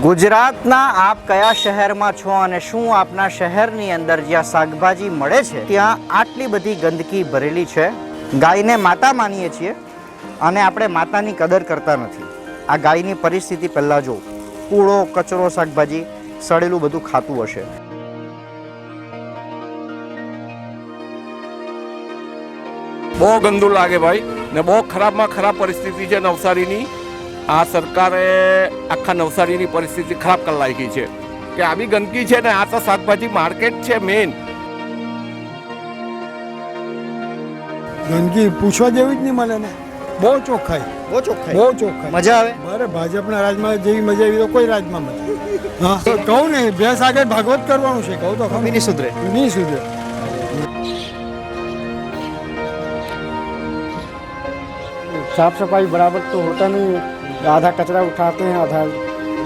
ગુજરાતના આપ કયા શહેરમાં છો અને શું આપના શહેરની અંદર જ્યાં શાકભાજી મળે છે, ત્યાં આટલી બધી ગંદકી ભરેલી છે? ગાયને માતા માનીએ છીએ અને આપણે માતાની કદર કરતા નથી. આ ગાયની પરિસ્થિતિ પહેલાં જો કૂળો, કચરો, શાકભાજી, સડેલું બધું ખાતું હશે. બહુ ગંદુ લાગે ભાઈ ને બહુ ખરાબમાં ખરાબ પરિસ્થિતિ છે નવસારીની. આ સરકારે આખા નવસારીની પરિસ્થિતિ ખરાબ કરી લાગી છે. કે આવી ગંદકી છે ને આ તો શાકભાજી માર્કેટ છે મેઇન ગંદકી પૂછવા જેવી જ નહીં મળે ને. બહુ ચોખ્ખાઈ. બહુ ચોખ્ખાઈ. બહુ ચોખ્ખાઈ. મજા આવે? અરે ભાજપના રાજમાં જેવી મજા આવી તો કોઈ રાજમાં નથી હા તો કહું ને ભેંસ આગળ ભાગવત કરવાનું છે કહું તો. નહીં સુધરે. નહીં સુધરે. साफ सफाई बराबर तो होता नहीं आधा कचरा उठाते हैं आधा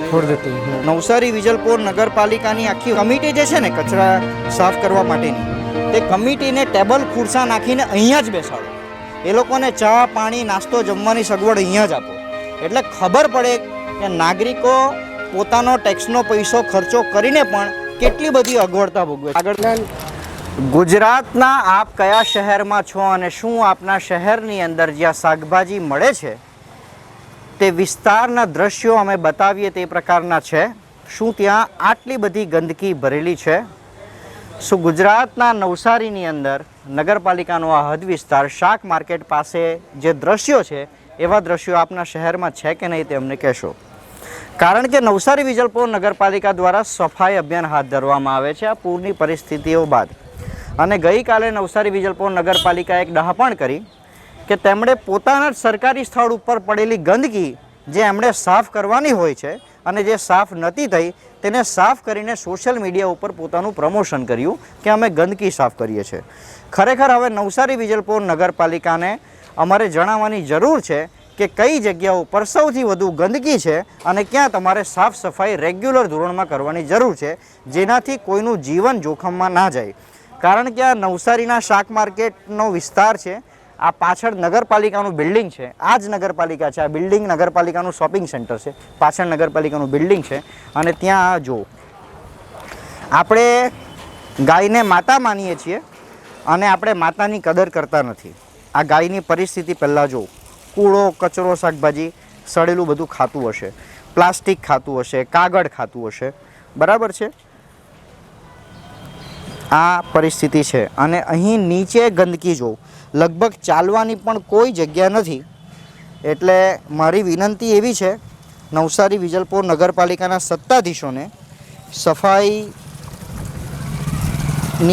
छोड़ देते हैं નવસારી વિજલપોર નગરપાલિકાની આખી કમિટી જે છે ને કચરા સાફ કરવા માટેની તે કમિટીને ટેબલ ખુરશા નાખીને અહીંયા જ બેસાડો એ લોકોને ચા પાણી નાસ્તો જમવાની સગવડ અહીંયા જ આપો એટલે ખબર પડે કે નાગરિકો પોતાનો ટેક્સનો પૈસો ખર્ચો કરીને પણ કેટલી બધી અગવડતા ભોગવે છે. આગળ ગુજરાતના આપ કયા શહેરમાં છો અને શું આપના શહેરની અંદર જ્યાં શાકભાજી મળે છે, તે વિસ્તારના દ્રશ્યો અમે બતાવીએ તે પ્રકારના છે. શું ત્યાં આટલી બધી ગંદકી ભરેલી છે? શું ગુજરાતના નવસારીની અંદર નગરપાલિકાનો આ હદ વિસ્તાર શાક માર્કેટ પાસે જે દ્રશ્યો છે, એવા દ્રશ્યો આપના શહેરમાં છે કે નહીં તે અમને કહેશો. કારણ કે નવસારી વિજલપોર નગરપાલિકા દ્વારા સફાઈ અભિયાન હાથ ધરવામાં આવે છે. આ પૂરની પરિસ્થિતિઓ બાદ અને ગઈકાલે નવસારી વિજલપોર નગરપાલિકાએ એક ડહાપણ કરી કે તેમણે પોતાના જ સરકારી સ્થળ ઉપર પડેલી ગંદકી જે એમણે સાફ કરવાની હોય છે અને જે સાફ નથી થઈ, તેને સાફ કરીને સોશિયલ મીડિયા ઉપર પોતાનું પ્રમોશન કર્યું કે અમે ગંદકી સાફ કરીએ છીએ. ખરેખર હવે નવસારી વિજલપોર નગરપાલિકાને અમારે જણાવવાની જરૂર છે કે કઈ જગ્યાઓ ઉપર સૌથી વધુ ગંદકી છે અને ક્યાં તમારે સાફ સફાઈ રેગ્યુલર ધોરણમાં કરવાની જરૂર છે જેનાથી કોઈનું જીવન જોખમમાં ના જાય. કારણ કે આ નવસારીના શાક માર્કેટનો વિસ્તાર છે, આ પાછળ નગરપાલિકાનું બિલ્ડિંગ છે, આ જ નગરપાલિકા છે, આ બિલ્ડિંગ નગરપાલિકાનું શોપિંગ સેન્ટર છે, પાછળ નગરપાલિકાનું બિલ્ડિંગ છે, અને ત્યાં જો આપણે ગાયને માતા માનીએ છીએ, અને આપણે માતાની કદર કરતા નથી. આ ગાયની પરિસ્થિતિ પહેલાં જો કૂળો, કચરો, શાકભાજી, સડેલું બધું ખાતું હશે. પ્લાસ્ટિક ખાતું હશે, કાગળ ખાતું હશે. બરાબર છે? આ પરિસ્થિતિ છે. અને અહીં નીચે ગંદકી જોઉં લગભગ ચાલવાની પણ કોઈ જગ્યા નથી. એટલે મારી વિનંતી એવી છે, નવસારી વિજલપોર નગરપાલિકાના સત્તાધીશોને સફાઈની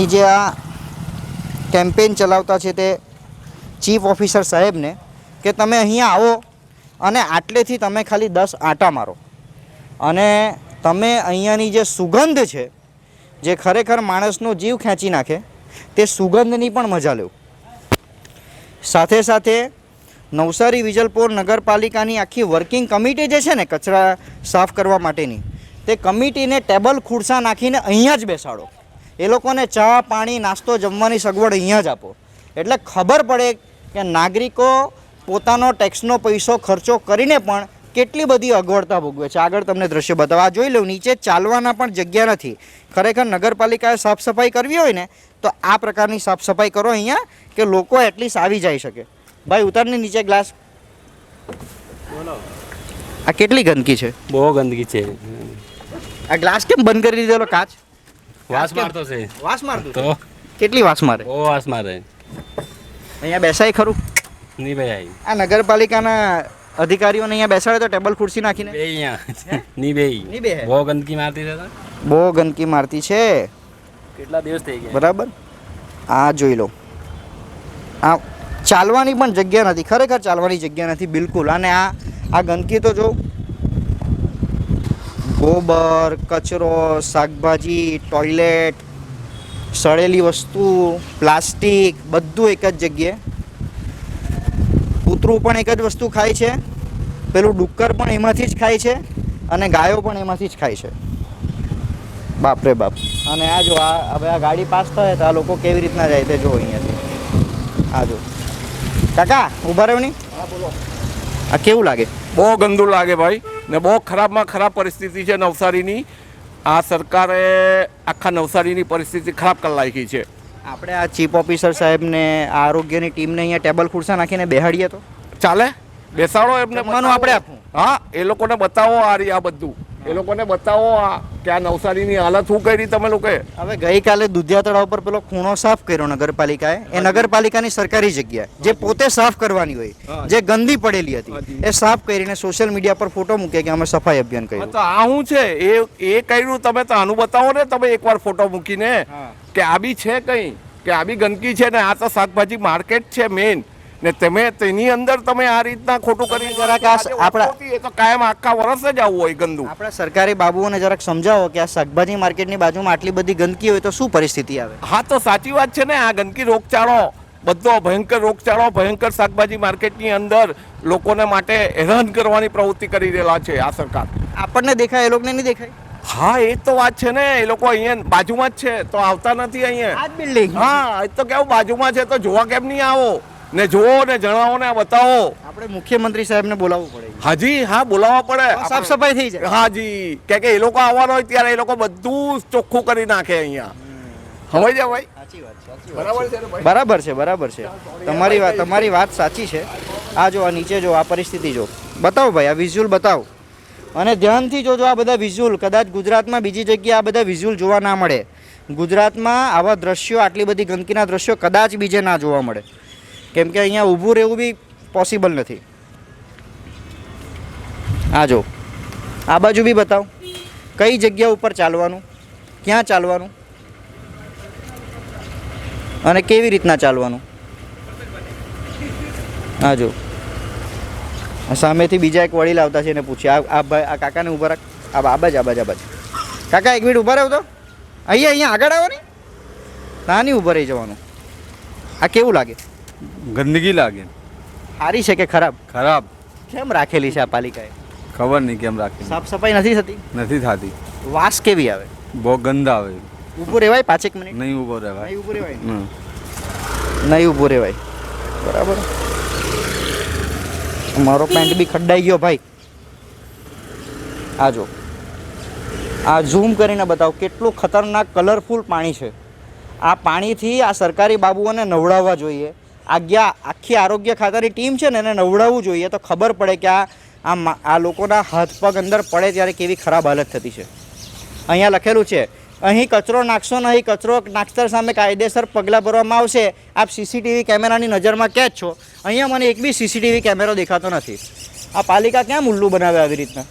જે આ કેમ્પેન ચલાવતા છે તે ચીફ ઓફિસર સાહેબને કે તમે અહીંયા આવો અને આટલેથી તમે ખાલી દસ આંટા મારો. અને તમે અહીંયાની જે સુગંધ છે જે ખરેખર માણસનો જીવ ખેંચી નાખે, તે સુગંધની પણ મજા લેવું સાથે સાથે નવસારી વિજલપોર નગરપાલિકાની આખી વર્કિંગ કમિટી જે છે ને કચરા સાફ કરવા માટેની, તે કમિટીને ટેબલ ખુરશા નાખીને અહીંયા જ બેસાડો. એ લોકોને ચા, પાણી, નાસ્તો જમવાની સગવડ અહીંયા જ આપો. એટલે ખબર પડે કે નાગરિકો પોતાનો ટેક્સનો પૈસો ખર્ચો કરીને પણ કેટલી બધી અગવડતા ભોગવે છે? આગળ તમને દ્રશ્ય બતાવવા જોઈ લઉં. નીચે ચાલવાના પણ જગ્યા નથી. ખરેખર નગરપાલિકાએ સાફ સફાઈ કરવી હોય ને તો આ પ્રકારની સાફ સફાઈ કરો અહીંયા કે લોકો એટલીસ્ટ આવી જઈ શકે. ભાઈ ઉતારની નીચે ગ્લાસ. આ કેટલી ગંદકી છે? બહુ ગંદકી છે. આ ગ્લાસ કેમ બંધ કરી દીધેલો? કાચ? વાસ મારતો છે. વાસ મારતો તો? કેટલી વાસ મારે? બહુ વાસ મારે. અહીંયા બેસાય ખરું. નહીં ભાઈ આ નગરપાલિકાના અધિકારીઓને અહીંયા બેસાડે તો ટેબલ ખુરશી નાખીને. બે અહીંયા. ની બે. ની બે બહુ ગંદકી મારતી છે બહુ ગંદકી મારતી છે. કેટલા દિવસ થઈ ગયા? બરાબર? આ જોઈ લો. આ ચાલવાની પણ જગ્યા નથી. ખરેખર ચાલવાની જગ્યા નથી બિલકુલ. અને આ આ ગંદકી તો જો ગોબર કચરો શાકભાજી ટોયલેટ સળેલી વસ્તુ પ્લાસ્ટિક બધું એક જ જગ્યાએ કૂતરું પણ એક જ વસ્તુ ખાય છે. પેલું ડુક્કર પણ એમાંથી જ ખાય છે અને ગાયો પણ એમાંથી જ ખાય છે. બાપ રે બાપ. અને આ જો આ હવે આ ગાડી પાસ થાય તો આ લોકો કેવી રીતના જાય તે જો અહીંયાથી. આ જો. કાકા ઊભા રહ્યો નહીં. આ કેવું લાગે? બહુ ગંદુ લાગે ભાઈ ને બહુ ખરાબમાં ખરાબ પરિસ્થિતિ છે નવસારીની. આ સરકારે આખા નવસારીની પરિસ્થિતિ ખરાબ કરી નાખી છે. આપણે આ ચીફ ઓફિસર સાહેબને આ આરોગ્યની ટીમને અહીંયા ટેબલ ખુરશા નાખીને બેહાડીએ તો? ચાલે? બેસાડો એમને. જમવાનું આપણે આપવું. હા એ લોકોને બતાવો આ આ બધું. એ લોકોને બતાવો આ કે આ નવસારીની હાલત શું કરી તમે લોકોએ? હવે ગઈકાલે દુધિયા તળાવ પર પેલો ખૂણો સાફ કર્યો નગરપાલિકાએ. એ નગરપાલિકાની સરકારી જગ્યા. જે પોતે સાફ કરવાની હોય જે ગંદી પડેલી હતી એ સાફ કરીને સોશિયલ મીડિયા પર ફોટો મૂકે કે અમે સફાઈ અભિયાન કર્યું. તો આ શું છે? એ એ કર્યું તમે તો આનું બતાવો ને તમે એકવાર ફોટો મૂકીને. કે આ બી છે કંઈ? કે આ બી ગંદકી છે ને આ તો શાકભાજી માર્કેટ છે મેઇન ને તમે તેની અંદર તમે આ રીતના ખોટું કરી જરાક આ આપણા- એ તો કાયમ આખા વર્ષ જ આવું હોય ગંદુ. આપણા સરકારી બાબુઓને જરાક સમજાવો કે આ શાકભાજી માર્કેટની બાજુમાં આટલી બધી ગંદકી હોય તો શું પરિસ્થિતિ આવે? હા તો સાચી વાત છે ને આ ગંદકી રોગચાળો બધો ભયંકર રોગચાળો ભયંકર શાકભાજી માર્કેટની અંદર લોકોને માટે હેરાન કરવાની પ્રવૃત્તિ કરી રહેલા છે આ સરકાર. આપણને દેખાય એ લોકોને નહીં દેખાય? હા એ તો વાત છે ને. એ લોકો અહીંયા બાજુમાં જ છે. તો આવતા નથી અહીંયા. આ બિલ્ડિંગ હા એ તો કેવું બાજુમાં છે તો જોવા કેમ નહીં આવો? ને જોવો ને જણાવો ને બતાવો. આપણે મુખ્યમંત્રી સાહેબને બોલાવવું પડે હાજી હા બોલાવવા પડે. સાફ સફાઈ થઈ જાય. હાજી. કે કે એ લોકો આવવાનો હોય ત્યારે એ લોકો બધું ચોખ્ખું કરી નાખે અહીંયા. સમજ જાય ભાઈ? બરાબર છે. બરાબર છે બરાબર છે. તમારી વાત તમારી વાત સાચી છે. આ જો આ નીચે જો આ પરિસ્થિતિ જો. બતાવો ભાઈ આ વિઝ્યુઅલ બતાવો. અને ધ્યાનથી જોજો આ બધા વિઝ્યુઅલ કદાચ ગુજરાતમાં બીજી જગ્યાએ આ બધા વિઝ્યુઅલ જોવા ના મળે. ગુજરાતમાં આવા દ્રશ્યો, આટલી બધી ગંદકીના દ્રશ્યો કદાચ બીજે ના જોવા મળે. કેમ કે અહીંયા ઊભું રહેવું બી પોસિબલ નથી. આ જો. આ બાજુ બી બતાવો. કઈ જગ્યા ઉપર ચાલવાનું? ક્યાં ચાલવાનું? અને કેવી રીતના ચાલવાનું? હા જો. સામેથી બીજા એક વડીલ આવતા છે એને પૂછ્યા આ ભાઈ આ કાકાને ઊભા રાખ. આ બા- આ બાજ આબાજ બાજ આ કાકા એક મિનિટ ઊભા રહો તો. અહીંયા અહીંયા આગળ આવો ને. ના નહીં ઊભા રહી જવાનું. આ કેવું લાગે? ગંદકી લાગે. સારી છે કે ખરાબ? ખરાબ. કેમ રાખેલી છે આ પાલિકાએ? ખબર નહીં કેમ રાખી સાફ સફાઈ નથી થતી? નથી થતી. વાસ કેવી આવે? બહુ ગંદ આવે. ઊભું રહેવાય પાંચેક મિનિટ? નહીં ઊભો રહેવાય. નહીં ઊભો રહેવાય? નહીં ઊભું રહેવાય. બરાબર. મારો પેન્ટ બી ખડડાઈ ગયો ભાઈ. આ જો. આ ઝૂમ કરીને બતાવો, કેટલું ખતરનાક કલરફુલ પાણી છે. આ પાણીથી આ સરકારી બાબુઓને નવડાવવા જોઈએ. આજ્ઞા, આખી આરોગ્ય ખાતાની ટીમ છે ને એને નવડાવવું જોઈએ તો ખબર પડે કે આ આ લોકોના હાથ પગ અંદર પડે ત્યારે કેવી ખરાબ હાલત થતી છે. અહીંયા લખેલું છે અહીં કચરો નાખશો નહીં, કચરો નાખતર સામે કાયદેસર પગલાં ભરવામાં આવશે. આપ સીસીટીવી કેમેરાની નજરમાં ક્યાં જ છો? અહીંયા મને એક બી સીસીટીવી કેમેરો દેખાતો નથી. આ પાલિકા ક્યાં મુલ્લું બનાવે આવી રીતના?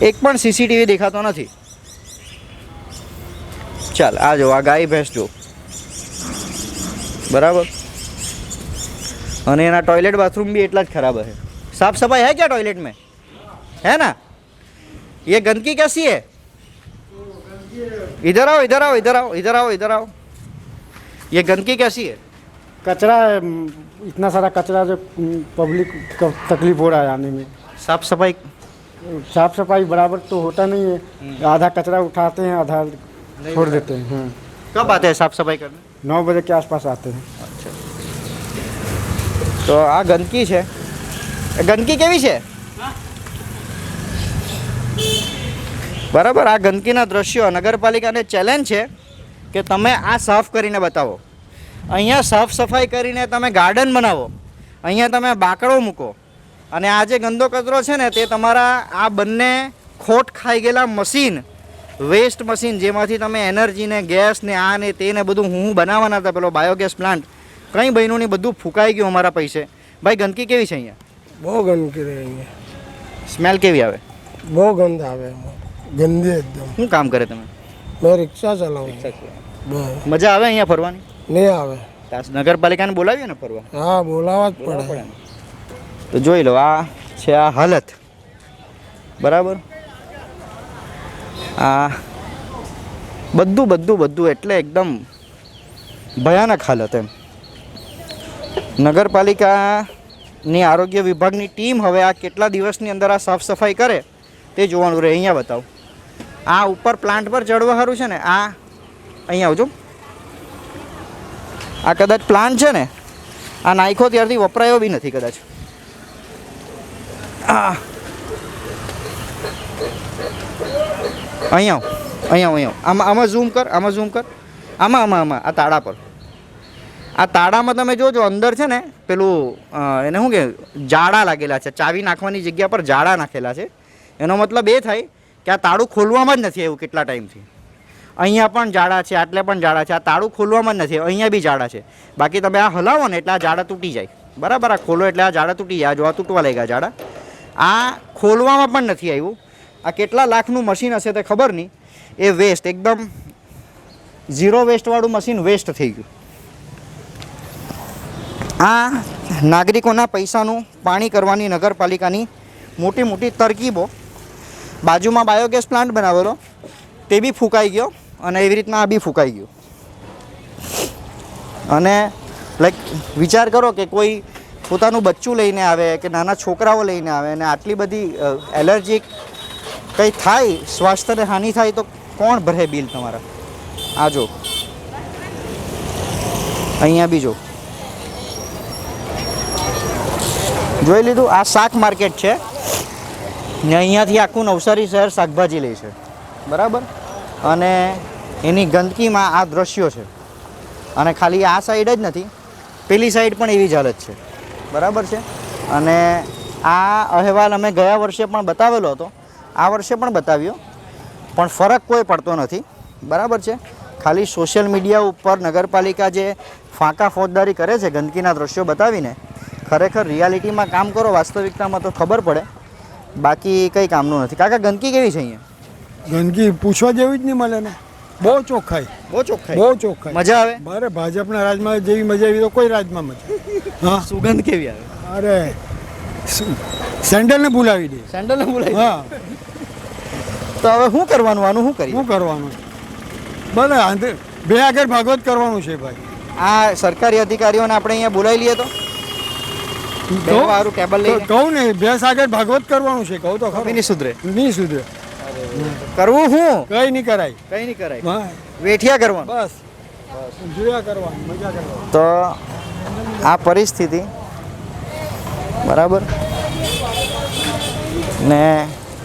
એક પણ સીસીટીવી દેખાતો નથી. ચાલ, આ જો, આ ગાય ભેંસ જો. બરાબર? અને એના ટોયલેટ બાથરૂમ બી એટલા જ ખરાબ હે. સાફ સફાઈ હે ક્યાં ટોયલેટ મેં? है ना ये गंदगी कैसी है इधर आओ इधर आओ इधर आओ इधर आओ इधर आओ। ये गंदगी कैसी है? कचरा है इतना सारा कचरा जो पब्लिक को तकलीफ़ हो रहा है आने में। साफ़ सफ़ाई? साफ़ सफ़ाई बराबर तो होता नहीं है। हम्म। आधा कचरा उठाते हैं आधा छोड़ देते हैं हाँ। कब आते हैं साफ़ सफ़ाई करने? नौ बजे के आसपास आते हैं। अच्छा। तो आ गंदगी है गंदगी कैसी है બરાબર આ ગંદકીના દ્રશ્યો નગરપાલિકાને ચેલેન્જ છે કે તમે આ સાફ કરીને બતાવો. અહીંયા સાફ સફાઈ કરીને તમે ગાર્ડન બનાવો. અહીંયા તમે બાકડો મૂકો. અને આ જે ગંદો કચરો છે ને તે તમારા આ બંને ખોટ ખાઈ ગયેલા મશીન વેસ્ટ મશીન જેમાંથી તમે એનર્જીને ગેસ ને આ ને તે ને બધું હું બનાવવાના હતા પેલો બાયોગેસ પ્લાન્ટ કંઈ બહેનોની બધું ફૂંકાઈ ગયું અમારા પૈસે? ભાઈ ગંદકી કેવી છે અહીંયા? બહુ ગંદકી રહે અહીંયા. સ્મેલ કેવી આવે? બહુ ગંધ આવે ગંદી એકદમ. શું કામ કરે તમે? મેં રિક્ષા ચલાવું. બસ. મજા આવે અહીંયા ફરવાની? નહીં આવે. નગરપાલિકાને બોલાવીએ ને ફરવા? હા બોલાવવા જ પડે. તો જોઈ લો આ છે આ હાલત. બરાબર? આ બધું બધું બધું એટલે એકદમ ભયાનક હાલત એમ. નગરપાલિકાની આરોગ્ય વિભાગની ટીમ હવે આ કેટલા દિવસની અંદર આ સાફ સફાઈ કરે તે જોવાનું રહે. અહીંયા બતાવો. આ ઉપર પ્લાન્ટ પર ચડવા સારું છે ને? આ અહીં આવજો. આ કદાચ પ્લાન્ટ છે ને, આ નાખ્યો ત્યારથી વપરાયો બી નથી કદાચ. અહીંયા આવ અહીંયા અહીંયા આમાં આમાં ઝૂમ કર, આમાં ઝૂમ કર. આમાં આમાં આમાં, આ તાળા પર. આ તાળામાં તમે જોજો, અંદર છે ને, પેલું એને શું કે, જાડા લાગેલા છે. ચાવી નાખવાની જગ્યા પર જાડા નાખેલા છે. એનો મતલબ એ થાય કે આ તાળું ખોલવામાં જ નથી એવું કેટલા ટાઈમથી. અહીંયા પણ જાડા છે, આટલે પણ જાડા છે, આ તાળું ખોલવામાં જ નથી અહીંયા બી જાડા છે. બાકી તમે આ હલાવો ને એટલે આ જાડા તૂટી જાય. બરાબર, આ ખોલો એટલે આ જાડા તૂટી જાય જો તૂટવા લાગ્યા જાડા આ ખોલવામાં પણ નથી આવ્યું. આ કેટલા લાખનું મશીન હશે તે ખબર નહીં. એ વેસ્ટ એકદમ ઝીરો વેસ્ટવાળું મશીન વેસ્ટ થઈ ગયું. આ નાગરિકોના પૈસાનું પાણી કરવાની નગરપાલિકાની મોટી મોટી તરકીબો બાજુમાં બાયોગેસ પ્લાન્ટ બનાવેલો, તે બી ફૂંકાઈ ગયો અને એવી રીતના આ બી ફૂંકાઈ ગયું. અને લાઈક વિચાર કરો કે કોઈ પોતાનું બચ્ચું લઈને આવે કે નાના છોકરાઓ લઈને આવે અને આટલી બધી એલર્જી કંઈ થાય, સ્વાસ્થ્યને હાનિ થાય, તો કોણ ભરે બિલ તમારા? આ જો. અહીંયા બી જો. જોઈ લીધું, આ શાક માર્કેટ છે. ને અહીંયાથી આખું નવસારી શહેર શાકભાજી લે છે. બરાબર? અને એની ગંદકીમાં આ દ્રશ્યો છે. અને ખાલી આ સાઈડ જ નથી, પેલી સાઈડ પણ એવી જ હાલત છે. બરાબર છે? અને આ અહેવાલ અમે ગયા વર્ષે પણ બતાવેલો હતો. આ વર્ષે પણ બતાવ્યો. પણ ફરક કોઈ પડતો નથી. બરાબર છે? ખાલી સોશિયલ મીડિયા ઉપર નગરપાલિકા જે ફાંકા ફોજદારી કરે છે ગંદકીના દ્રશ્યો બતાવીને, ખરેખર રિયાલિટીમાં કામ કરો, વાસ્તવિકતામાં તો ખબર પડે. બાકી કંઈ કામનું નથી. કાકા ગંદકી કેવી છે અહીંયા? ગંદકી પૂછવા જેવી જ નહીં મળે ને. બહુ ચોખ્ખાઈ. બહુ ચોખ્ખાઈ? બહુ ચોખ્ખાઈ. મજા આવે? મારે ભાજપના રાજમાં જેવી મજા આવી તો કોઈ રાજમાં મજા હા. સુગંધ કેવી આવે? અરે સેન્ડલને ભૂલાવી દે. સેન્ડલને ભૂલાવી હા. તો હવે શું કરવાનું? આનું શું કરીએ? શું કરવાનું? ભલે બે આગળ ભાગવત કરવાનું છે ભાઈ. આ સરકારી અધિકારીઓને આપણે અહીંયા બોલાવી લઈએ તો? વાળું ટેબલ તો લઈને કહું ને ભેંસ આગળ ભાગવત કરવાનું છે કહું તો ખબર નહીં સુધરે. નહીં સુધરે. કરવું શું કઈ નહીં કરાય. કઈ નહીં કરાય. હા. વેઠિયા કરવાનું. બસ. જોયા કરવાનું મજા કરવાનું. તો આ પરિસ્થિતિ બરાબર? ને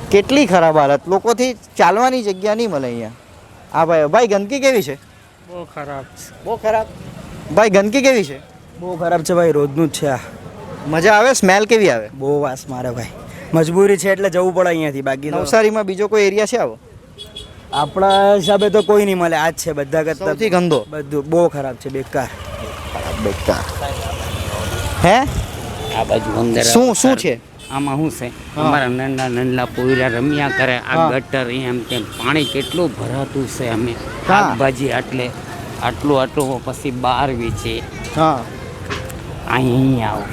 કેટલી ખરાબ હાલત. લોકોથી ચાલવાની જગ્યા નહીં મળે અહીંયા. હા ભાઈ ભાઈ ગંદકી કેવી છે? બહુ ખરાબ બહુ ખરાબ. ભાઈ ગંદકી કેવી છે? બહુ ખરાબ છે ભાઈ રોજનું જ છે આ. મજા આવે? સ્મેલ કેવી આવે? બહુ વાસ મારે ભાઈ. મજબૂરી છે એટલે જવું પડે અહીંયાથી બાકી નવસારીમાં બીજો કોઈ એરિયા છે આવો? આપણા હિસાબે તો કોઈ નહીં મળે. આ જ છે બધા કરતા સૌથી ગંદો? બધું બહુ ખરાબ છે બેકાર. બેકાર. હે? આ બાજુ અંદર શું શું છે? આમાં શું છે? અમારા નંદા નંદલા પોયરા રમ્યા કરે. આ. ગટર એમ તેમ પાણી કેટલું ભરાતું છે અમે. શાકભાજી આટલે આટલું આટલું પછી બાર વેચે. હા. અહીં આવો.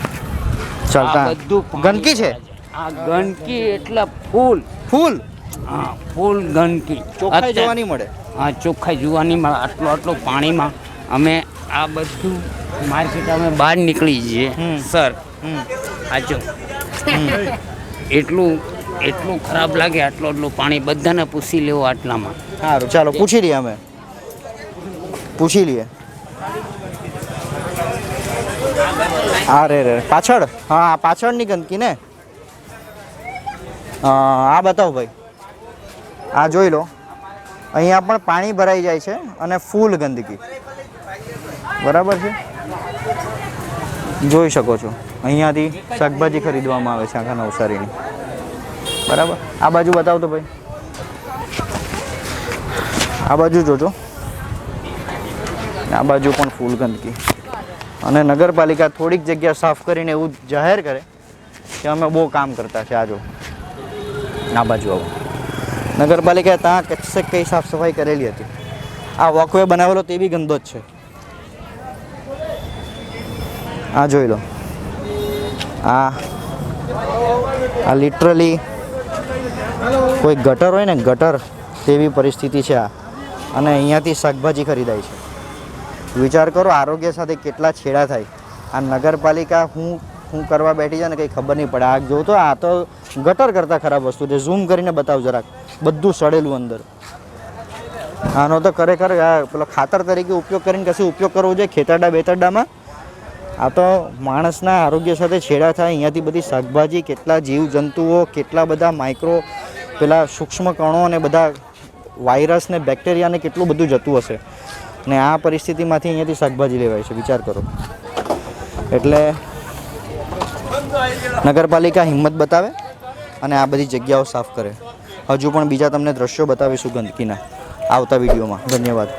ચાલતા. બધું ગંદકી છે? આ ગંદકી એટલે ફૂલ. ફૂલ? હા ફૂલ ગંદકી. ચોખ્ખાઈ અત્યારે- જોવા નહીં મળે. હા ચોખ્ખાઈ જોવાની મળે આટલું આટલું પાણીમાં અમે આ બધું માર્કેટ અમે બહાર નીકળી જઈએ. સર હમ. આ જો એટલું એટલું ખરાબ લાગે આટલું આટલું પાણી. બધાને પૂછી લેવો આટલામાં. સારું ચાલો પૂછી લઈએ અમે. પૂછી લઈએ. હા, રે રે પાછળ? હા પાછળની ગંદકી ને? આ બતાવો ભાઈ. આ જોઈ લો. અહીંયા પણ પાણી ભરાઈ જાય છે અને ફૂલ ગંદકી. બરાબર છે? જોઈ શકો છો. અહીંયાથી શાકભાજી ખરીદવામાં આવે છે આખા નવસારીની. બરાબર? આ બાજુ બતાવો તો ભાઈ. આ બાજુ જોજો. આ બાજુ પણ ફૂલ ગંદકી. અને નગરપાલિકા થોડીક જગ્યા સાફ કરીને એવું જાહેર કરે કે અમે બહુ કામ કરતા છે આ જો. આ બાજુ આવું. નગરપાલિકાએ ત્યાં કચ્છે કઈ સાફ સફાઈ કરેલી હતી. આ વોકવે બનાવેલો તે બી ગંદો જ છે. આ જોઈ લો. આ આ લિટરલી કોઈ ગટર હોય ને ગટર તેવી પરિસ્થિતિ છે આ. અને અહીંયાથી શાકભાજી ખરીદાય છે. વિચાર કરો, આરોગ્ય સાથે કેટલા છેડા થાય. આ નગરપાલિકા હું હું કરવા બેઠી છે ને કંઈ ખબર નહીં પડે. આ જો તો આ તો ગટર કરતાં ખરાબ વસ્તુ છે. ઝૂમ કરીને બતાવ જરાક. બધું સડેલું અંદર. આનો તો ખરેખર પેલો ખાતર તરીકે ઉપયોગ કરીને કશું ઉપયોગ કરવો જોઈએ? ખેતરડા, બેતરડામાં? આ તો માણસના આરોગ્ય સાથે છેડા થાય. અહીંયાથી બધી શાકભાજી, કેટલા જીવ જંતુઓ કેટલા બધા માઇક્રો, પેલા સૂક્ષ્મ કણો અને બધા વાયરસ ને બેક્ટેરિયાને કેટલું બધું જતું હશે. ને આ પરિસ્થિતિમાંથી અહીંયાથી શાકભાજી લેવાય છે, વિચાર કરો. એટલે નગરપાલિકા હિંમત બતાવે અને આ બધી જગ્યાઓ સાફ કરે. હજુ પણ બીજા તમને દ્રશ્યો બતાવીશું ગંદકીના. આવતા વિડીયોમાં. ધન્યવાદ.